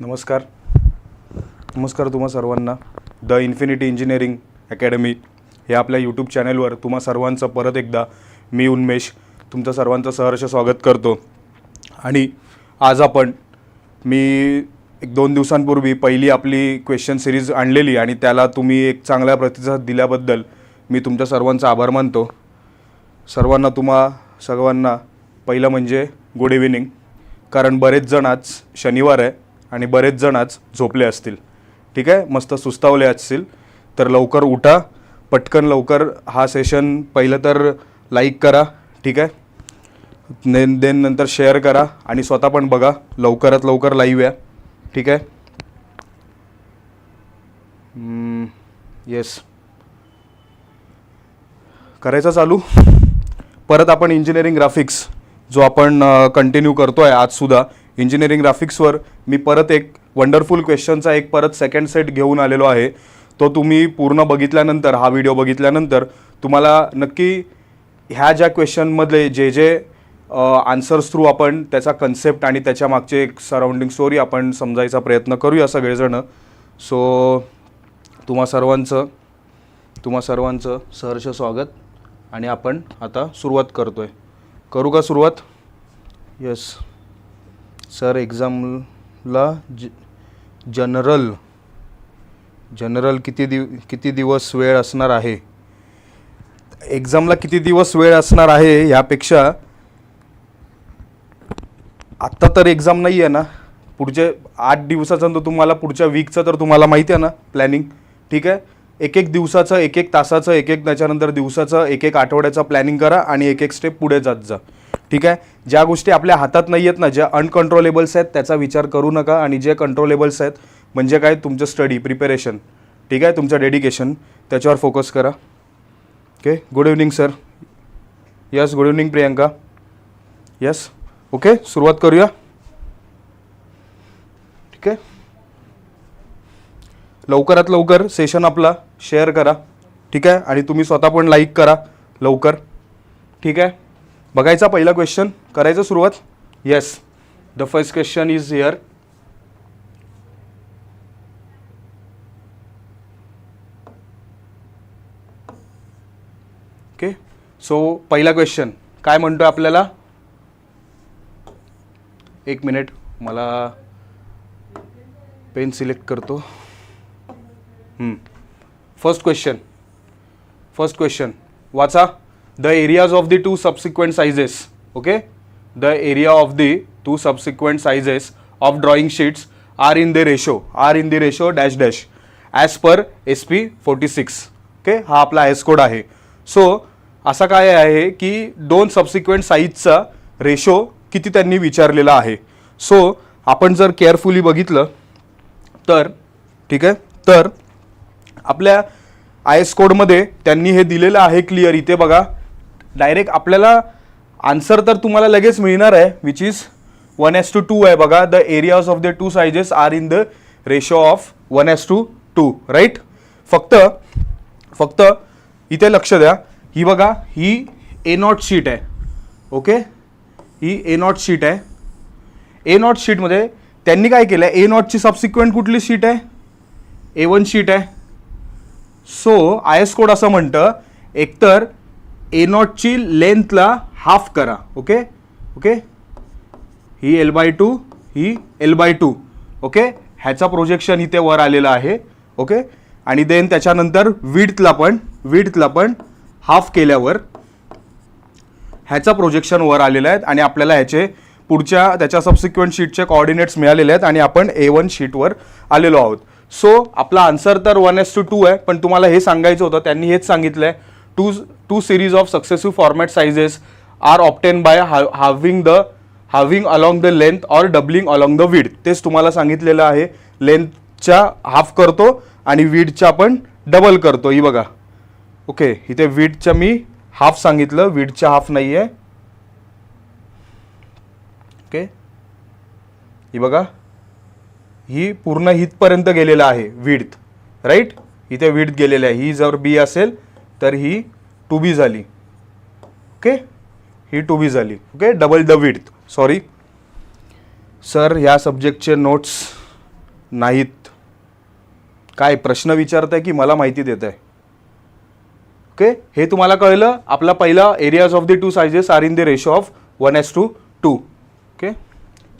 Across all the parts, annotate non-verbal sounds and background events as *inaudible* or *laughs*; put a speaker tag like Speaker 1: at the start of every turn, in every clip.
Speaker 1: नमस्कार. नमस्कार तुम्हा सर्वांना. द इन्फिनिटी इंजिनिअरिंग अकॅडमी हे आपल्या यूट्यूब चॅनेलवर तुम्हा सर्वांचं परत एकदा मी उन्मेष तुमचं सर्वांचं सहर्ष स्वागत करतो. आणि आज आपण मी एक दोन दिवसांपूर्वी पहिली आपली क्वेश्चन सिरीज आणलेली आणि त्याला तुम्ही एक चांगला प्रतिसाद दिल्याबद्दल मी तुमच्या सर्वांचा आभार मानतो. सर्वांना तुम्हा सर्वांना पहिलं म्हणजे गुड इव्हिनिंग कारण बरेच जण आज शनिवार आहे. आणि बरेच जण आज झोपले असतील. ठीक आहे? मस्त सुस्तावले असतील. तर लवकर उठा. पटकन लवकर हा सेशन पहिलं तर लाईक करा. ठीक आहे? ने देन नंतर शेअर करा आणि स्वतः पण बघा. लवकरात लवकर लाईव्ह या. ठीक आहे? येस करायचं चालू? परत आपण इंजिनिअरिंग ग्राफिक्स जो आपण कंटिन्यू करतो आहे आजसुद्धा इंजिनिअरिंग ग्राफिक्सवर मी परत एक वंडरफुल क्वेश्चनचा एक परत सेकंड सेट घेऊन आलेलो आहे. तो तुम्ही पूर्ण बघितल्यानंतर हा व्हिडिओ बघितल्यानंतर तुम्हाला नक्की ह्या ज्या क्वेश्चनमधले जे जे आन्सर्स थ्रू आपण त्याचा कन्सेप्ट आणि त्याच्या मागचे एक सराउंडिंग स्टोरी आपण समजायचा प्रयत्न करूया सगळेजणं. सो तुम्हा सर्वांचं तुम्हा सर्वांचं सहर्ष स्वागत आणि आपण आता सुरुवात करतो आहे करू का सुरुवात? येस सर एक्झामला ज जनरल जनरल किती दिव किती दिवस वेळ असणार आहे? एक्झामला किती दिवस वेळ असणार आहे ह्यापेक्षा आत्ता तर एक्झाम नाही आहे ना. पुढचे आठ दिवसाचं तर तुम्हाला पुढच्या वीकचं तर तुम्हाला माहिती आहे ना प्लॅनिंग ठीक आहे? एक एक दिवसाचं एक एक तासाचं एक एक त्याच्यानंतर दिवसाचं एक एक आठवड्याचं प्लॅनिंग करा आणि एक एक स्टेप पुढे जात जा. ठीक आहे? ज्या गोष्टी आपल्या हातात नाही आहेत ना ज्या अनकंट्रोलेबल्स आहेत त्याचा विचार करू नका. आणि जे कंट्रोलेबल्स आहेत म्हणजे काय? तुमचं स्टडी प्रिपेरेशन ठीक आहे? तुमचं डेडिकेशन त्याच्यावर फोकस करा. Okay good evening sir yes good evening Priyanka. Yes okay सुरुवात करूया. ठीक आहे? लवकरात लवकर सेशन आपला शेअर करा. ठीक आहे? आणि तुम्ही स्वतः पण लाईक करा लवकर. ठीक आहे? बघायचा पहिला क्वेश्चन करायचं सुरुवात? Yes the first question is here okay so पहिला क्वेश्चन काय म्हणतो आपल्याला? एक मिनिट मला पेन सिलेक्ट करतो. फर्स्ट क्वेश्चन फर्स्ट क्वेश्चन वाचा. The areas of the two subsequent sizes okay the area of the two subsequent sizes of drawing sheets are in the ratio are in the ratio dash dash as per S P forty six okay हा आपला S code आहे. So असा काय आहे की दोन subsequent साईजचा ratio किती त्यांनी विचारलेला आहे. सो आपण जर केअरफुली बघितलं तर ठीक आहे? तर आपल्या आय एस कोडमध्ये त्यांनी हे दिलेलं आहे क्लिअर इथे बघा डायरेक्ट आपल्याला आन्सर तर तुम्हाला लगेच मिळणार आहे which is one is to two आहे बघा. The areas of the two sizes are in the ratio of one is to two right फक्त फक्त इथे लक्ष द्या. ही बघा ही ए नॉट शीट आहे. ओके ही ए नॉट शीट आहे. ए नॉट शीटमध्ये त्यांनी काय केलं आहे ए नॉटची सबसिक्वेंट कुठली शीट आहे? ए वन शीट आहे. सो आय एस कोड असं म्हणतं एकतर ए नॉटची लेंथला हाफ करा ओके ओके ही एल बाय टू ही एल बाय टू ओके ह्याचा प्रोजेक्शन इथे वर आलेला आहे ओके आणि देन त्याच्यानंतर विडथला पण विडथला पण हाफ केल्यावर ह्याचा प्रोजेक्शन वर आलेला आहे आणि आपल्याला ह्याचे पुढच्या त्याच्या सबसिक्वेंट शीटचे कॉर्डिनेट्स मिळालेले आहेत आणि आपण ए वन शीटवर आलेलो आहोत. सो आपला आन्सर तर वन एस टू टू आहे पण तुम्हाला हे सांगायचं होतं त्यांनी हेच सांगितलं आहे two two series of successive format sizes are obtained by halving the halving along the length or doubling along the width तेच तुम्हाला सांगितलेलं आहे. लेंथच्या हाफ करतो आणि विडच्या पण डबल करतो. ही बघा. ओके इथे विडच्या मी हाफ सांगितलं. विडच्या हाफ नाही आहे ओके ही बघा. ही पूर्ण हितपर्यंत गेलेलं आहे. विडथ राईट इथे विड्थ गेलेलं आहे. ही जर बी असेल तर ही टू बी झाली. ओके? ही टू बी झाली. Okay? Double the width sorry sir ह्या सब्जेक्टचे नोट्स नाहीत. काय प्रश्न विचारताय की मला माहिती देत आहे ओके? हे तुम्हाला कळलं? आपला पहिला areas of the two sizes are in the ratio of one is to two okay?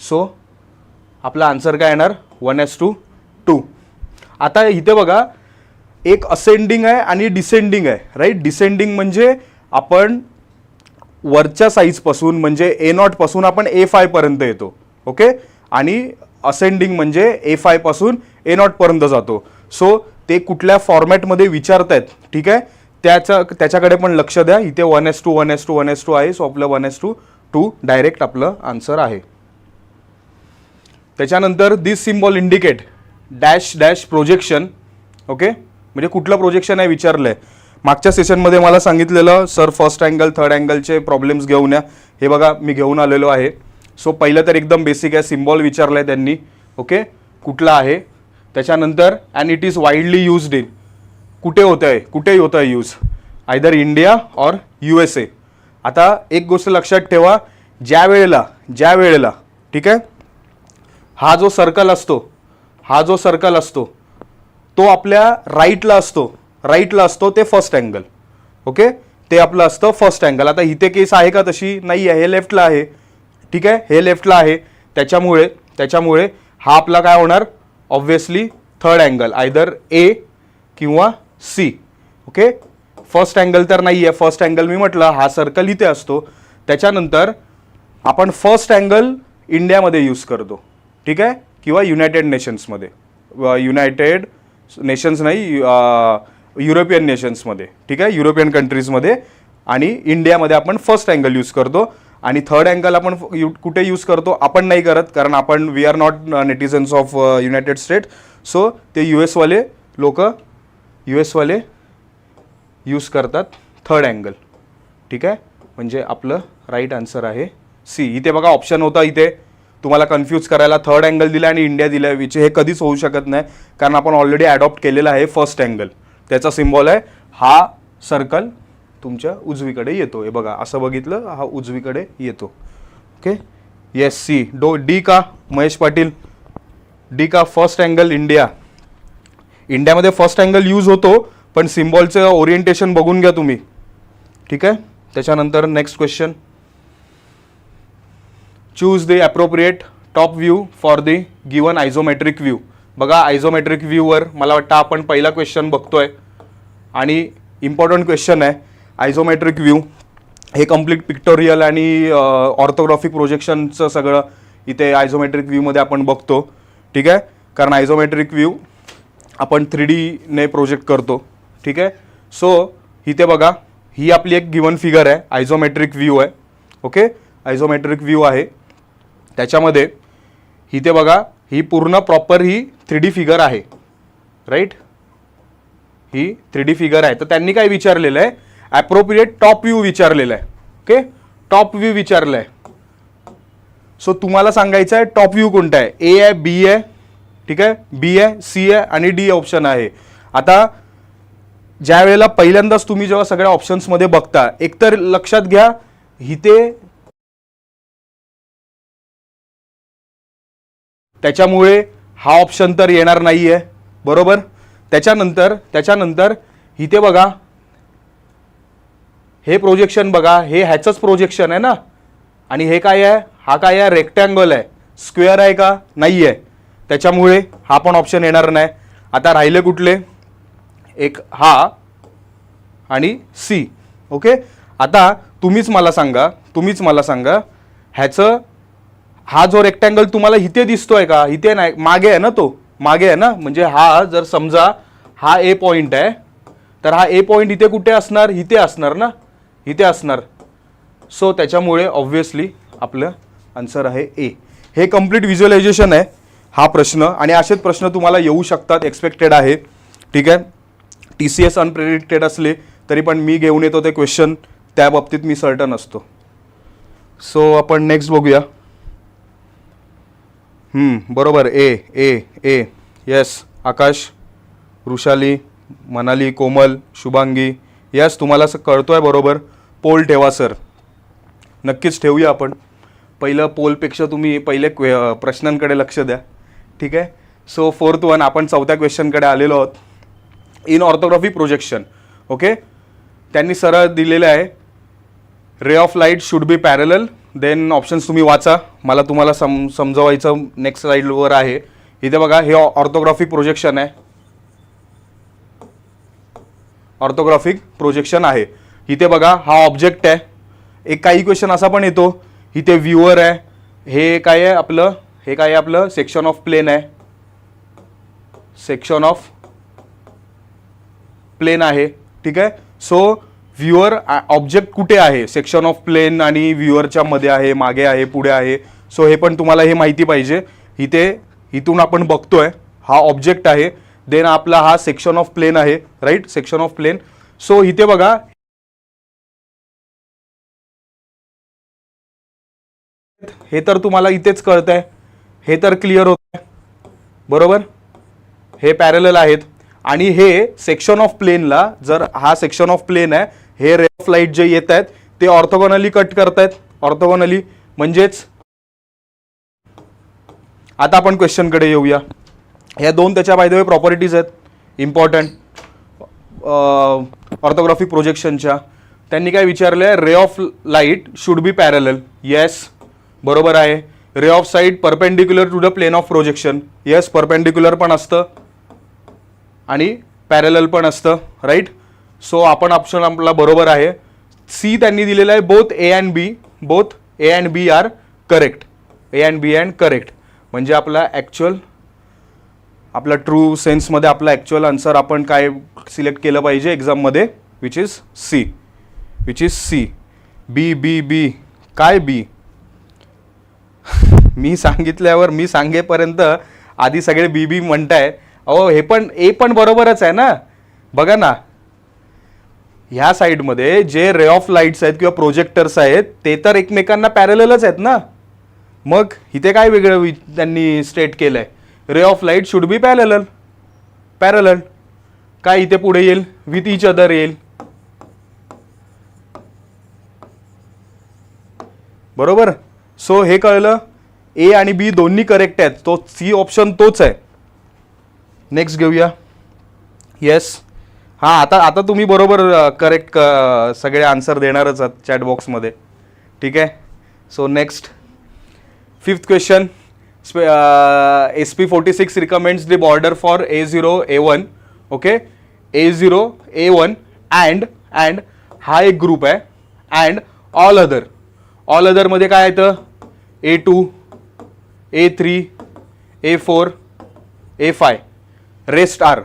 Speaker 1: So आपला आन्सर काय येणार? वन एस टू टू आता इथे बघा एक असेंडिंग आहे आणि डिसेंडिंग आहे राईट डिसेंडिंग म्हणजे आपण वरच्या साईजपासून म्हणजे ए नॉटपासून आपण ए फायपर्यंत येतो ओके आणि असेंडिंग म्हणजे ए फायपासून ए नॉटपर्यंत जातो. सो ते कुठल्या फॉर्मॅटमध्ये विचारतायत ठीक आहे? त्याच्या त्याच्याकडे पण लक्ष द्या. इथे one is to one is to one is to आहे. सो आपलं one is to two direct आपलं आन्सर आहे. त्याच्यानंतर this symbol indicate dash dash projection okay म्हणजे कुठलं प्रोजेक्शन आहे विचारलं आहे मागच्या सेशनमध्ये मला सांगितलेलं सर फर्स्ट अँगल थर्ड अँगलचे प्रॉब्लेम्स घेऊन या. हे बघा मी घेऊन आलेलो आहे. सो पहिलं तर एकदम बेसिक आहे सिम्बॉल विचारलं आहे त्यांनी. ओके कुठला आहे? त्याच्यानंतर and it is widely used in कुठे होतं आहे कुठेही होतं आहे use either India or U S A आता एक गोष्ट लक्षात ठेवा ज्या वेळेला ज्या वेळेला ठीक आहे? हा जो सर्कल असतो हा जो सर्कल असतो तो आपल्या राईटला असतो. राईटला असतो ते फर्स्ट अँगल ओके ते आपलं असतं फर्स्ट अँगल आता इथे केस आहे का तशी? नाही आहे. हे लेफ्टला आहे. ठीक आहे? हे लेफ्टला आहे. त्याच्यामुळे त्याच्यामुळे हा आपला काय होणार? Obviously third angle either A किंवा सी ओके फर्स्ट अँगल तर नाही आहे. फर्स्ट अँगल मी म्हटलं हा सर्कल इथे असतो. त्याच्यानंतर आपण फर्स्ट अँगल इंडियामध्ये यूज करतो. ठीक आहे? किंवा युनायटेड नेशन्समध्ये युनायटेड नेशन्स नाही युरोपियन नेशन्समध्ये. ठीक आहे? युरोपियन कंट्रीजमध्ये आणि इंडियामध्ये आपण फर्स्ट अँगल यूज करतो आणि थर्ड अँगल आपण फ- कुठे यूज करतो आपण नाही करत कारण आपण we are not netizens of United State so ते यू एसवाले लोक यू एसवाले यूज करतात थर्ड अँगल ठीक आहे? म्हणजे आपलं राईट आन्सर आहे सी इथे बघा ऑप्शन होता इथे. तुम्हाला कन्फ्यूज करायला थर्ड अँगल दिला आणि इंडिया दिला विच हे कधीच होऊ शकत नाही कारण आपण ऑलरेडी ॲडॉप्ट केलेला आहे फर्स्ट अँगल त्याचा सिम्बॉल आहे हा सर्कल तुमच्या उजवीकडे येतो. हे बघा असं बघितलं हा उजवीकडे येतो. ओके येस सी डो डी का? महेश पाटील. डी का? फर्स्ट अँगल इंडिया इंडियामध्ये फर्स्ट अँगल यूज होतो पण सिम्बॉलचं ओरिएंटेशन बघून घ्या तुम्ही. ठीक आहे? त्याच्यानंतर next question choose the appropriate top view for the given isometric view बघा आयझोमेट्रिक व्ह्यूवर मला वाटतं आपण पहिला क्वेश्चन बघतोय. आणि इम्पॉर्टंट क्वेश्चन आहे आयझोमेट्रिक व्ह्यू हे कंप्लीट पिक्टोरियल आणि ऑर्थोग्राफिक प्रोजेक्शनचं सगळं इथे आयझोमेट्रिक व्ह्यूमध्ये आपण बघतो. ठीक आहे? कारण आयझोमेट्रिक व्ह्यू आपण थ्री डीने प्रोजेक्ट करतो. ठीक आहे? सो इथे बघा ही आपली एक गिवन फिगर आहे आयझोमेट्रिक व्ह्यू आहे. ओके आयझोमेट्रिक व्ह्यू आहे. त्याच्यामध्ये इथे बघा ही पूर्ण प्रॉपर ही थ्री डी फिगर आहे. राईट ही थ्री डी फिगर आहे. तर त्यांनी काय विचारलेलं आहे? ॲप्रोप्रिएट टॉप व्ह्यू विचारलेलं आहे. ओके टॉप व्ह्यू विचारलं आहे सो तुम्हाला सांगायचं आहे टॉप व्ह्यू कोणता आहे? ए आहे बी आहे. ठीक आहे? बी आहे सी आहे आणि डी ऑप्शन आहे. आता ज्या वेळेला पहिल्यांदाच तुम्ही जेव्हा सगळ्या ऑप्शन्समध्ये बघता एकतर लक्षात घ्या इथे त्याच्यामुळे हा ऑप्शन तर येणार नाही आहे बरोबर? त्याच्यानंतर त्याच्यानंतर इथे बघा. हे प्रोजेक्शन बघा. हे ह्याचंच प्रोजेक्शन आहे ना? आणि हे काय आहे? हा काय आहे? रेक्टँगल आहे. स्क्वेअर आहे का? नाही आहे त्याच्यामुळे हा पण ऑप्शन येणार नाही. आता राहिले कुठले? एक हा आणि सी. ओके? आता तुम्हीच मला सांगा. तुम्हीच मला सांगा. ह्याचं हा जो रेक्टँगल तुम्हाला इथे दिसतोय का? इथे नाही. मागे आहे ना तो? मागे आहे ना? म्हणजे हा जर समजा हा ए पॉइंट आहे तर हा ए पॉईंट इथे कुठे असणार? इथे असणार ना? इथे असणार. सो त्याच्यामुळे ऑब्व्हियसली आपलं आन्सर आहे ए हे कंप्लीट व्हिज्युअलायझेशन आहे हा प्रश्न. आणि असेच प्रश्न तुम्हाला येऊ शकतात. एक्सपेक्टेड आहे. ठीक आहे? टी सी एस अनप्रेडिक्टेड असले तरी पण मी घेऊन येतो ते क्वेश्चन त्या बाबतीत मी सर्टन असतो. सो आपण नेक्स्ट बघूया. बरोबर. A A A. Yes Akash Vrushali Manali Komal Shubhangi. Yes तुम्हाला असं कळतो आहे बरोबर. पोल ठेवा सर नक्कीच ठेवूया आपण. पहिलं पोलपेक्षा तुम्ही पहिले क्वे प्रश्नांकडे लक्ष द्या. ठीक आहे? सो फोर्थ वन आपण चौथ्या क्वेश्चनकडे आलेलो आहोत. इन ऑर्थोग्राफी प्रोजेक्शन ओके त्यांनी सरळ दिलेलं आहे. Ray of light should be parallel then options तुम्ही वाचा. मला तुम्हाला सम समजवायचं नेक्स्ट स्लाईडवर आहे. इथे बघा हे ऑर्थोग्राफिक प्रोजेक्शन आहे. ऑर्थोग्राफिक प्रोजेक्शन आहे. इथे बघा हा ऑब्जेक्ट आहे. एक काही क्वेश्चन असा पण येतो. इथे व्ह्युअर आहे. हे काय आहे आपलं? हे काय आहे आपलं? सेक्शन ऑफ प्लेन आहे. सेक्शन ऑफ प्लेन आहे. ठीक आहे? सो व्ह्युअर ऑब्जेक्ट कुठे आहे? सेक्शन ऑफ प्लेन आणि व्ह्युअरच्या मध्ये आहे मागे आहे पुढे आहे. सो हे पण तुम्हाला हे माहिती पाहिजे. इथे इथून आपण बघतोय हा ऑब्जेक्ट आहे. देन आपला हा सेक्शन ऑफ प्लेन आहे right section of plane so इथे बघा हे तर तुम्हाला इथेच कळत आहे हे तर क्लिअर होत आहे बरोबर? हे पॅरल आहेत. आणि हे सेक्शन ऑफ प्लेनला जर हा सेक्शन ऑफ प्लेन आहे हे रे ऑफ लाइट जे येत आहेत ते ऑर्थोगोनली कट करतायत. ऑर्थोगोनली म्हणजेच आता आपण क्वेश्चनकडे येऊया. ह्या दोन त्याच्या बायदेवे प्रॉपर्टीज आहेत. इम्पॉर्टंट ऑर्थोग्राफिक प्रोजेक्शनच्या त्यांनी काय विचारलं आहे ray of light should be parallel yes बरोबर आहे. Ray of sight perpendicular to the plane of projection yes perpendicular पण असतं. आणि पॅरल पण असतं. राईट सो आपण ऑप्शन आपला बरोबर आहे. सी त्यांनी दिलेलं आहे both A and B both A and B are correct A and B and correct म्हणजे आपला ॲक्च्युअल आपला ट्रू सेन्समध्ये आपला ॲक्च्युअल आन्सर आपण काय सिलेक्ट केलं पाहिजे एक्झाममध्ये which is C which is C B B B काय बी *laughs* मी सांगितल्यावर मी सांगेपर्यंत आधी सगळे बी बी म्हणताय. अहो हे पण ए पण बरोबरच आहे ना? बघा ना. ह्या साईडमध्ये जे रे ऑफ लाईट्स आहेत किंवा प्रोजेक्टर्स आहेत ते तर एकमेकांना पॅरलच आहेत ना? मग इथे काय वेगळं त्यांनी स्टेट केलं आहे ray of light should be parallel parallel काय इथे पुढे येईल? विथ इच अदर येईल. बरोबर? सो हे कळलं? ए आणि बी दोन्ही करेक्ट आहेत. तो सी ऑप्शन तोच आहे. नेक्स्ट घेऊया. येस हां आता आता तुम्ही बरोबर करेक्ट सगळे आन्सर देणारच आहात चॅट बॉक्समध्ये ठीक आहे? So next fifth question S P forty six recommends the border for A zero A one okay A zero A one and and हा एक ग्रुप आहे. अँड ऑल अदर ऑल अदरमध्ये काय येतं? A two A three A four A five rest are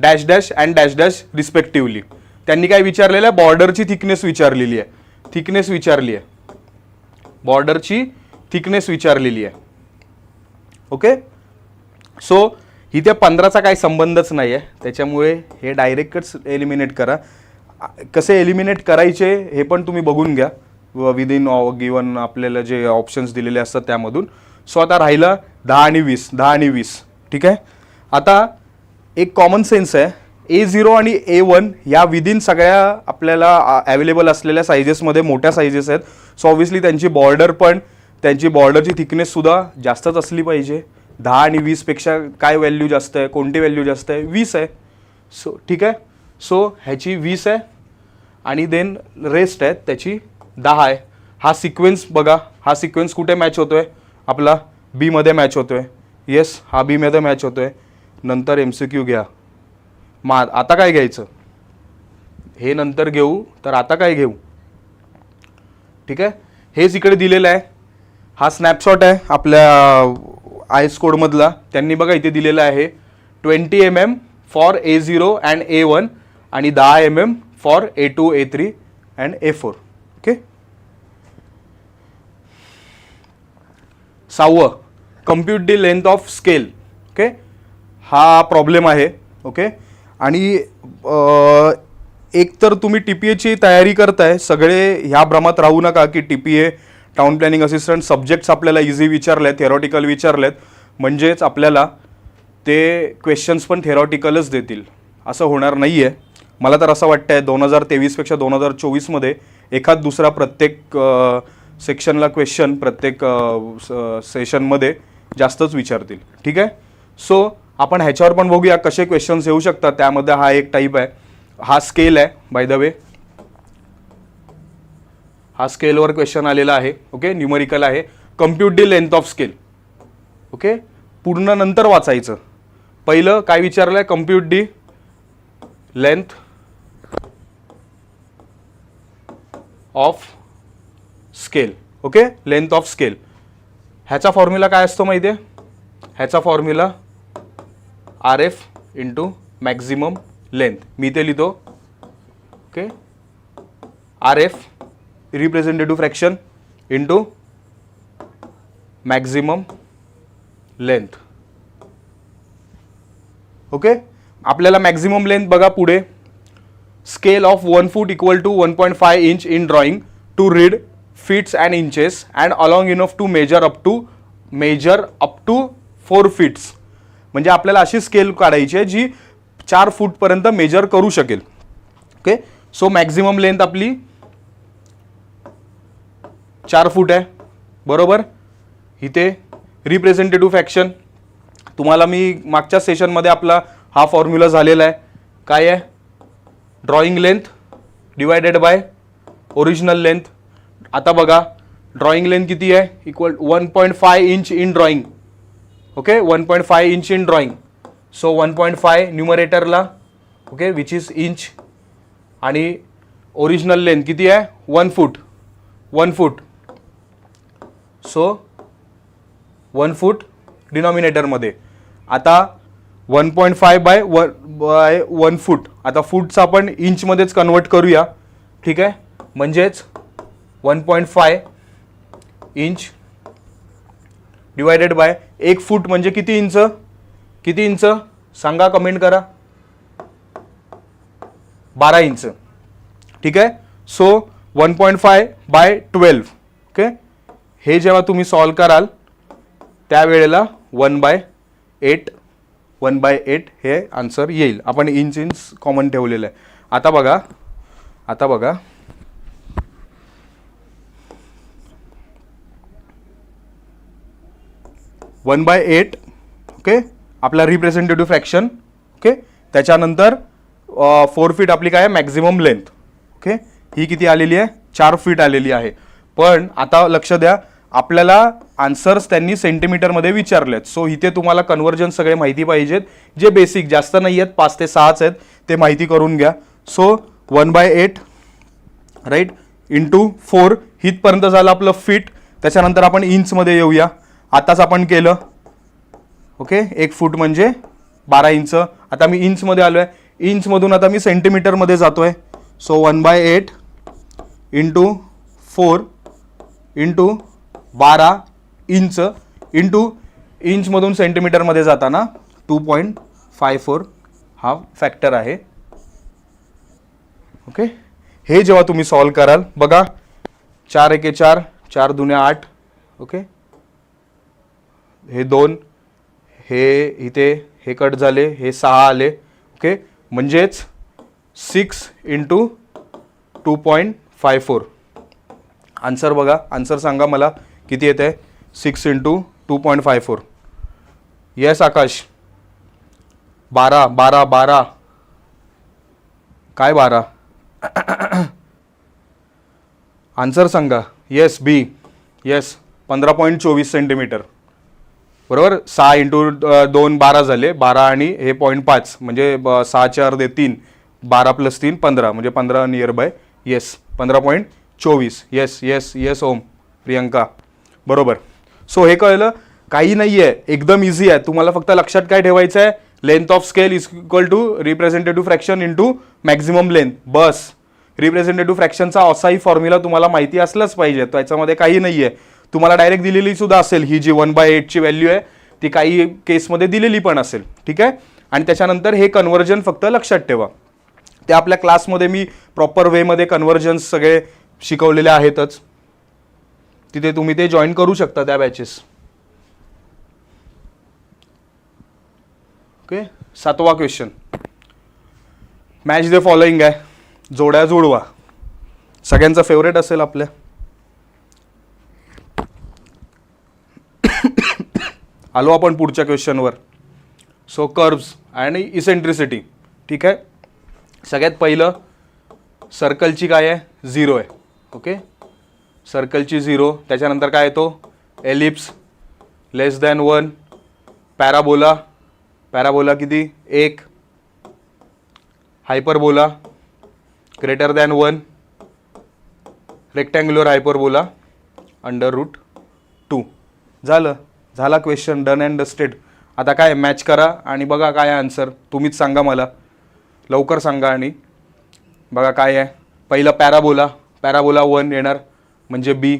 Speaker 1: dash dash and dash dash respectively त्यांनी काय विचारलेलं आहे? बॉर्डरची थिकनेस विचारलेली आहे. थिकनेस विचारली आहे. बॉर्डरची थिकनेस विचारलेली आहे. ओके? सो इथे पंधराचा काही संबंधच नाही आहे त्याच्यामुळे हे डायरेक्टच एलिमिनेट करा. कसे एलिमिनेट करायचे हे पण तुम्ही बघून घ्या. विदिन गिवन आपल्याला जे ऑप्शन्स दिलेले असतात त्यामधून. सो आता राहिलं दहा आणि वीस. दहा आणि वीस. ठीक आहे? आता एक कॉमन सेन्स आहे. ए झिरो आणि ए वन या विदिन सगळ्या आपल्याला अवेलेबल असलेल्या सायझेसमध्ये मोठ्या सायझेस आहेत. सो ऑब्व्हियसली त्यांची बॉर्डर पण त्यांची बॉर्डरची थिकनेससुद्धा जास्तच असली पाहिजे. दहा आणि वीसपेक्षा काय व्हॅल्यू जास्त आहे कोणती व्हॅल्यू जास्त आहे? वीस आहे. सो ठीक आहे? सो ह्याची वीस आहे आणि देन रेस्ट आहे त्याची दहा आहे. हा सिक्वेन्स बघा. हा सिक्वेन्स कुठे मॅच होतो आहे आपला बीमध्ये मॅच होतो आहे येस हा बीमध्ये मॅच होतो आहे नंतर एम सी क्यू घ्या. मा आता काय घ्यायचं? हे नंतर घेऊ तर आता काय घेऊ? ठीक आहे? हेच इकडे दिलेलं आहे. हा स्नॅपशॉट आहे आपल्या आय एस कोडमधला त्यांनी बघा इथे दिलेलं आहे. Twenty M M for A zero and A one आणि दहा M M for A two A three and A four okay सहावं. Compute the length of scale okay हा प्रॉब्लेम आहे ओके आणि एक तर तुम्ही टी पी एची तयारी करताय सगळे ह्या भ्रमात राहू नका की T P A town planning assistant subjects आपल्याला इझी विचारले आहेत थेरॉटिकल विचारलेत म्हणजेच आपल्याला ते क्वेश्चन्स पण थेरॉटिकलच देतील. असं होणार नाही आहे मला तर असं वाटतं आहे दोन हजार तेवीसपेक्षा दोन हजार चोवीसमध्ये एखाद दुसरा प्रत्येक सेक्शनला क्वेश्चन प्रत्येक सेशनमध्ये जास्तच विचारतील. ठीक आहे? सो आपण ह्याच्यावर पण बघूया कसे क्वेश्चन्स येऊ शकतात. त्यामध्ये हा एक टाईप आहे. हा स्केल आहे बाय द वे हा स्केलवर क्वेश्चन आलेला आहे ओके न्यूमरिकल आहे. Compute the length of scale okay पूर्ण नंतर वाचायचं. पहिलं काय विचारलं आहे compute the length of scale okay length of scale ह्याचा फॉर्म्युला काय असतो माहिती आहे ह्याचा formula R F into maximum length मी ते लिहितो. Okay R F representative fraction into maximum length okay आपल्याला मॅक्झिमम लेंथ बघा पुढे. Scale of one foot equal to one point five inch in drawing to read feets and inches and along enough to measure up to measure up to four feets म्हणजे आपल्याला अशी scale काढायची आहे जी चार फूटपर्यंत measure करू शकेल. Okay so maximum length आपली चार फूट आहे. बरोबर? इथे रिप्रेझेंटेटिव्ह फॅक्शन तुम्हाला मी मागच्या सेशनमध्ये आपला हा फॉर्म्युला झालेला आहे. काय आहे? Drawing length divided by original length आता बघा ड्रॉइंग लेंथ किती आहे? Equal one point five inch in drawing okay one point five inch in drawing so one point five न्युमरेटरला okay which is inch आणि original length किती आहे? One foot one foot so one foot डिनॉमिनेटरमध्ये आता one point five by one by one foot आता फूटचं आपण इंचमध्येच convert करूया. ठीक आहे? म्हणजेच one point five inch divided by एक फूट म्हणजे किती इंच? किती इंच? सांगा कमेंट करा. बारा इंच. ठीक आहे? So one point five by twelve okay हे जेव्हा तुम्ही सॉल्व कराल त्यावेळेला one by eight one by eight हे आन्सर येईल. आपण इंच इंच कॉमन ठेवलेलं आहे. आता बघा आता बघा. वन बाय एट ओके आपला रिप्रेझेंटेटिव्ह फ्रॅक्शन ओके त्याच्यानंतर फोर फीट आपली काय आहे? मॅक्झिमम लेंथ ओके ही किती आलेली आहे? चार फीट आलेली आहे. पण आता लक्ष द्या आपल्याला आन्सर्स त्यांनी सेंटीमीटरमध्ये विचारलेत. सो इथे तुम्हाला कन्वर्जन सगळे माहिती पाहिजेत. जे बेसिक जास्त नाही आहेत पाच ते सहाच आहेत ते माहिती करून घ्या. So one by eight right into four हितपर्यंत झालं आपलं फीट त्याच्यानंतर आपण इंचमध्ये येऊया. आताच आपण केलं. ओके? एक फूट म्हणजे बारा इंच. आता मी इंचमध्ये आलो आहे इंचमधून आता मी सेंटीमीटरमध्ये जातो आहे so one by eight into four into बारा इंच इंटू इंचमधून सेंटीमीटरमध्ये जाताना टू पॉईंट फाय फोर हा फॅक्टर आहे. ओके? हे जेव्हा तुम्ही सॉल्व कराल बघा चार एके चार चार दुन्या आठ. ओके? हे दोन हे इथे हे कट झाले हे सहा आले. ओके? म्हणजेच six into two point five four answer बघा. आन्सर सांगा मला. किती येत आहे six into two point five four yes Akash. बारा बारा बारा. काय बारा? आन्सर सांगा. येस बी येस पंधरा पॉईंट चोवीस सेंटीमीटर बरोबर? सहा इंटू दोन बारा झाले. बारा आणि हे पॉईंट पाच. म्हणजे ब- चार दे तीन. बारा प्लस तीन पंधरा. म्हणजे पंधरा नियर बाय येस पंधरा पॉईंट चोवीस. Yes yes yes Om. Priyanka. बरोबर. सो हे कळलं? काही नाही आहे एकदम इझी आहे. तुम्हाला फक्त लक्षात काय ठेवायचं आहे length of scale is equal to representative fraction into maximum length bus. Representative फ्रॅक्शनचा असाही फॉर्म्युला तुम्हाला माहिती असलंच पाहिजे. त्याच्यामध्ये काही नाही आहे तुम्हाला डायरेक्ट दिलेली सुद्धा असेल. ही जी वन बाय एटची व्हॅल्यू आहे ती काही केसमध्ये दिलेली पण असेल. ठीक आहे? आणि त्याच्यानंतर हे कन्वर्जन फक्त लक्षात ठेवा. ते आपल्या क्लासमध्ये मी प्रॉपर वेमध्ये कन्वर्जन्स सगळे शिकवलेले आहेतच. तिथे तुम्ही ते जॉईन करू शकता त्या बॅचेस ओके सातवा क्वेश्चन मॅच द फॉलोइंग आहे. जोड्या जुळवा सगळ्यांचा फेवरेट असेल आपल्या. आलो आपण पुढच्या क्वेश्चनवर. सो कर्व्स आणि इसेंट्रिसिटी ठीक आहे? सगळ्यात पहिलं सर्कलची काय आहे? झिरो आहे. ओके सर्कलची झिरो त्याच्यानंतर काय येतो? Ellipse less than one parabola parabola किती? एक. Hyperbola greater than one rectangular hyperbola under root two झालं. झाला क्वेश्चन डन अँड डस्टेड आता काय मॅच करा आणि बघा काय आन्सर तुम्हीच सांगा मला. लवकर सांगा आणि बघा काय आहे. पहिलं पॅराबोला. पॅराबोला वन येणार. म्हणजे B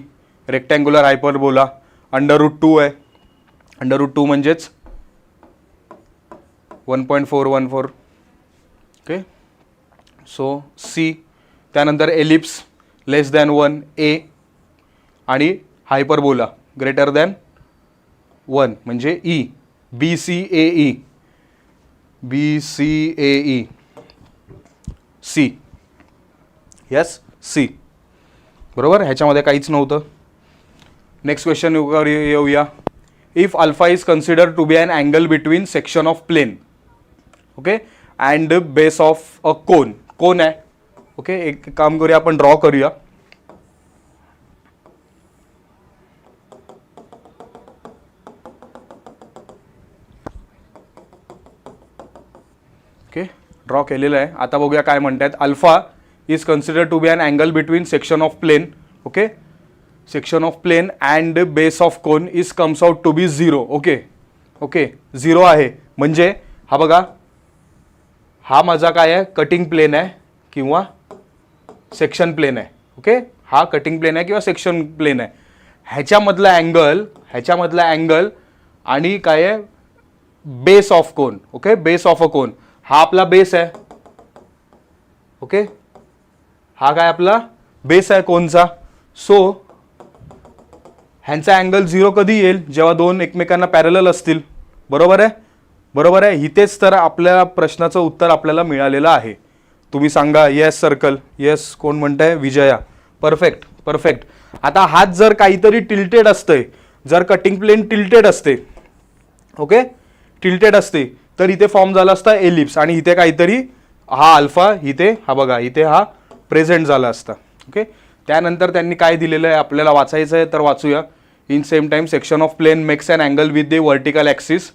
Speaker 1: rectangular hyperbola under root two आहे. अंडर रूट टू म्हणजेच one point four one four okay so C त्यानंतर ellipse less than one A आणि हायपरबोला ग्रेटर दॅन वन म्हणजे E B C A E B C A E C yes C बरोबर? ह्याच्यामध्ये काहीच नव्हतं. Next question येऊया. If alpha is consider to be an angle between section of plane okay and base of a cone cone आहे. Okay एक काम करूया आपण ड्रॉ करूया. ओके. ड्रॉ केलेलं आहे. आता बघूया काय म्हणतात alpha is consider to be an angle between section of plane okay? Section of plane and base of cone is comes out to be zero okay? Okay zero आहे. म्हणजे हा बघा. हा माझा काय आहे? कटिंग प्लेन आहे किंवा सेक्शन प्लेन आहे ओके? हा कटिंग प्लेन आहे किंवा सेक्शन प्लेन आहे. ह्याच्यामधला अँगल ह्याच्यामधला अँगल आणि काय आहे? Base of cone okay? Base of a cone हा आपला बेस आहे. ओके हा काय आपला बेस आहे कोनचा सो ह्यांचा अँगल झिरो कधी येईल? जेव्हा दोन एकमेकांना पॅरल असतील. बरोबर आहे? बरोबर आहे? इथेच तर आपल्या प्रश्नाचं उत्तर आपल्याला मिळालेलं आहे. तुम्ही सांगा येस सर्कल येस कोण म्हणताय? विजया. परफेक्ट परफेक्ट आता हात जर काहीतरी टिल्टेड असतंय जर कटिंग प्लेन टिल्टेड असते ओके टिल्टेड असते तर इथे फॉर्म झाला असता एलिप्स आणि इथे काहीतरी हा अल्फा इथे हा बघा इथे हा प्रेझेंट झाला असता. ओके त्यानंतर त्यांनी काय दिलेलं आहे? आपल्याला वाचायचं आहे तर वाचूया. In same time section of plane makes and angle with the vertical axis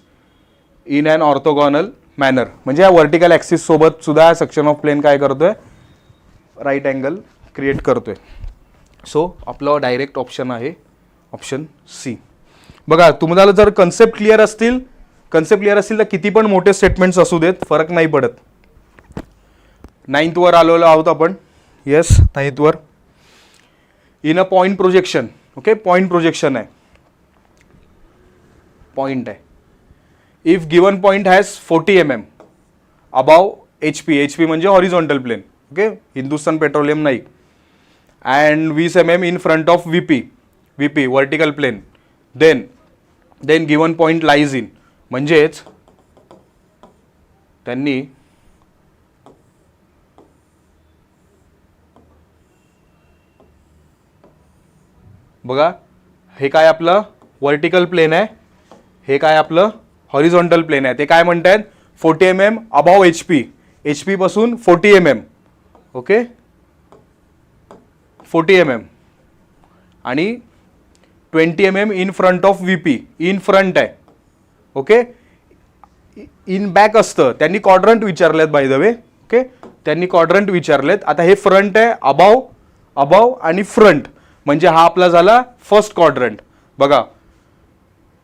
Speaker 1: in and orthogonal manner म्हणजे या वर्टिकल ॲक्सिससोबत सुद्धा सेक्शन ऑफ प्लेन काय करतो आहे राईट अँगल क्रिएट करतो आहे सो आपलं डायरेक्ट ऑप्शन आहे ऑप्शन सी बघा तुम्हाला जर कन्सेप्ट क्लिअर असतील कन्सेप्ट क्लिअर असतील तर किती पण मोठे स्टेटमेंट्स असू देत फरक नाही पडत. नाईन्थवर आलेलो आहोत आपण. Yes नाईन्थवर in a point projection okay point projection आहे. पॉईंट आहे. If given point has forty M M above H P H P म्हणजे horizontal plane okay Hindustan Petroleum नाही. अँड वीस M M in front of V P V P vertical plane then then given point lies in म्हणजेच त्यांनी बघा हे काय आपलं vertical plain आहे? हे काय आपलं हॉरिझॉन्टल प्लेन आहे? ते काय म्हणतायत? Forty M M above H P H पीपासून forty M M okay forty M M आणि twenty M M in front of V P in front आहे. ओके? इन बॅक असतं. त्यांनी क्वाड्रंट विचारलेत बाय द वे ओके? त्यांनी quadrant विचारलेत. आता हे front आहे अबाव अबाव आणि फ्रंट म्हणजे हा आपला झाला फर्स्ट क्वाड्रंट बघा.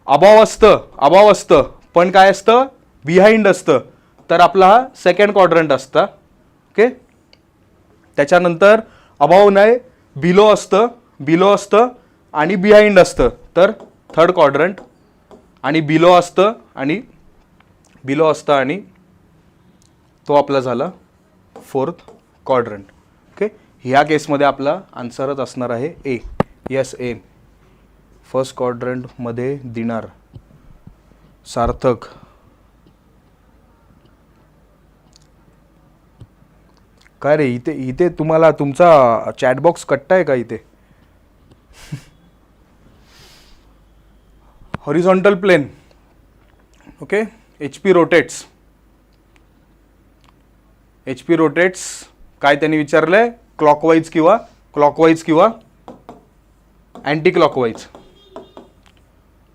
Speaker 1: अबाव असतं अबाव असतं. पण काय असतं? बिहाइंड असतं. तर आपला हा सेकंड क्वाड्रंट असता. ओके? त्याच्यानंतर अबाव नाही बिलो असतं. बिलो असतं आणि बिहाइंड असतं. तर थर्ड क्वाड्रंट आणि बिलो असतं आणि बिलो असतं आणि तो आपला झाला फोर्थ क्वाड्रंट ओके ह्या केसमध्ये आपला आन्सरच असणार आहे ए यस ए फर्स्ट क्वाड्रंटमध्ये दिनार सार्थक. काय रे इथे इथे तुम्हाला तुमचा चॅटबॉक्स कट्टा आहे का इथे? *laughs* Horizontal plane okay H P rotates H P rotates काय त्यांनी विचारलंय? क्लॉकवाईज किंवा क्लॉकवाईज किंवा अँटी क्लॉकवाईज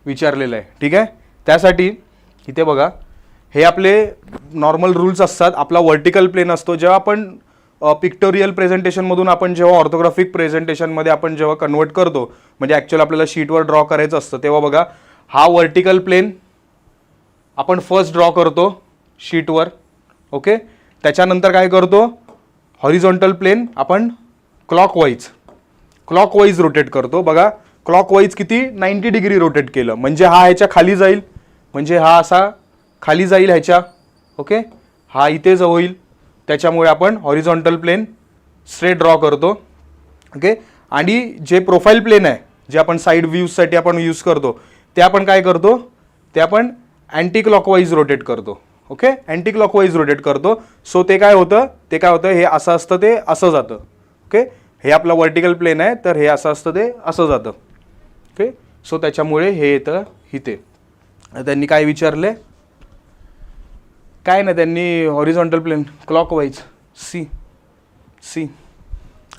Speaker 1: विचारलेलं आहे. ठीक आहे? त्यासाठी इथे बघा हे आपले नॉर्मल रूल्स असतात. आपला वर्टिकल प्लेन असतो. जेव्हा आपण पिक्टोरियल प्रेझेंटेशनमधून आपण जेव्हा ऑर्थोग्राफिक प्रेझेंटेशनमध्ये आपण जेव्हा कन्वर्ट करतो म्हणजे ॲक्च्युअल आपल्याला शीटवर ड्रॉ करायचं असतं तेव्हा बघा हा वर्टिकल प्लेन आपण फर्स्ट ड्रॉ करतो शीटवर ओके त्याच्यानंतर काय करतो? हॉरिझॉन्टल प्लेन आपण क्लॉकवाईज क्लॉकवाईज रोटेट करतो. बघा क्लॉकवाईज किती? नाईन्टी डिग्री रोटेट केलं. म्हणजे हा ह्याच्या खाली जाईल. म्हणजे हा असा खाली जाईल ह्याच्या ओके हा इथे जवळ होईल. त्याच्यामुळे आपण हॉरिझॉन्टल प्लेन स्ट्रेट ड्रॉ करतो ओके आणि जे प्रोफाईल प्लेन आहे जे आपण साईड व्ह्यूजसाठी आपण यूज करतो ते आपण काय करतो? ते आपण अँटी क्लॉकवाईज रोटेट करतो. ओके अँटी क्लॉकवाईज रोटेट करतो. सो ते काय होतं? ते काय होतं? हे असं असतं ते असं जातं. ओके हे आपलं वर्टिकल प्लेन आहे तर हे असं असतं ते असं जातं. ओके सो त्याच्यामुळे हे येतं इथे. त्यांनी काय विचारले? काय नाही त्यांनी horizontal plane clockwise C C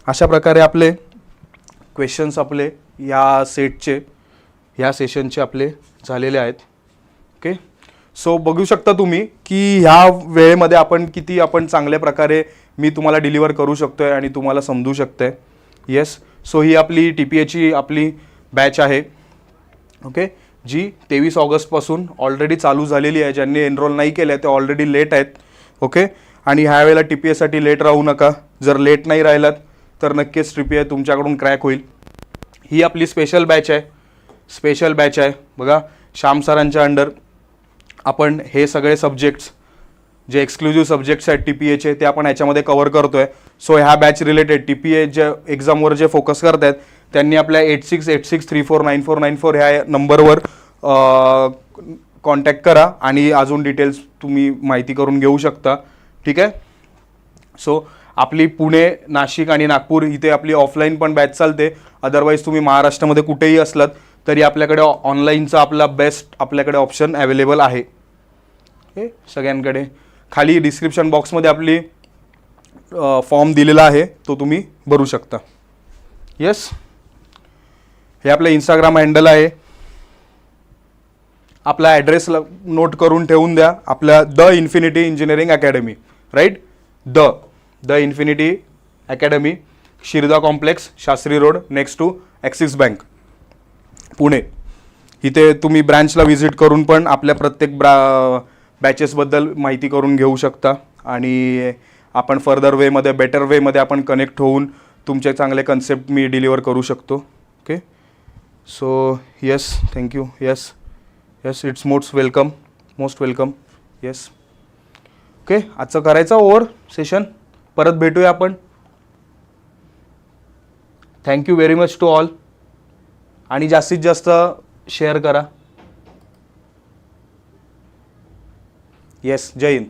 Speaker 1: अशा प्रकारे आपले क्वेश्चन्स आपले या सेटचे ह्या सेशनचे आपले झालेले आहेत. ओके सो बघू शकता तुम्ही की ह्या वेळेमध्ये आपण किती आपण चांगल्या प्रकारे मी तुम्हाला डिलिव्हर करू शकतो आहे आणि तुम्हाला समजू शकतं आहे येस सो ही आपली टी पी एची आपली बॅच आहे. ओके जी तेवीस ऑगस्टपासून ऑलरेडी चालू झालेली आहे. ज्यांनी एनरोल नाही केलं आहे ते ऑलरेडी लेट आहेत. ओके आणि ह्या वेळेला टी पी एसाठी लेट राहू नका. जर लेट नाही राहिलात तर नक्कीच टी पी ए तुमच्याकडून क्रॅक होईल. ही आपली स्पेशल बॅच आहे. स्पेशल बॅच आहे. बघा श्याम सरांच्या अंडर आपण हे सगळे सब्जेक्ट्स जे एक्सक्लुझिव्ह सब्जेक्ट्स आहेत टी पी एचे ते आपण ह्याच्यामध्ये कवर करतो आहे सो ह्या batch related T P A जे एक्झामवर जे फोकस करत आहेत त्यांनी आपल्या eight six eight six three four nine four nine four ह्या नंबरवर कॉन्टॅक्ट करा आणि अजून डिटेल्स तुम्ही माहिती करून घेऊ शकता. ठीक आहे? सो आपली पुणे नाशिक आणि नागपूर इथे आपली ऑफलाईन पण बॅच चालते. अदरवाईज तुम्ही महाराष्ट्रामध्ये कुठेही असलात तरी आपल्याकडे ऑनलाईनचा आपला बेस्ट आपल्याकडे ऑप्शन अवेलेबल आहे. हे सगळ्यांकडे. खाली डिस्क्रिप्शन बॉक्समध्ये आपली फॉर्म दिलेला आहे तो तुम्ही भरू शकता. येस हे आपलं इंस्टाग्राम हँडल आहे. आपला ॲड्रेस नोट करून ठेवून द्या. आपल्या the infinity engineering academy right the the infinity academy Shirda complex Shastri road next to Axis bank Pune. इथे तुम्ही ब्रँचला व्हिजिट करून पण आपल्या प्रत्येक ब्रा बॅचेसबद्दल माहिती करून घेऊ शकता. आणि आपण फर्दर वेमध्ये बेटर वेमध्ये आपण कनेक्ट होऊन तुमचे चांगले कन्सेप्ट मी डिलिव्हर करू शकतो. Okay so yes thank you yes yes it's most welcome most welcome yes okay आजचं करायचं ओवर सेशन परत भेटूया आपण. Thank you very much to all आणि जास्तीत जास्त शेअर करा. येस जय हिंद.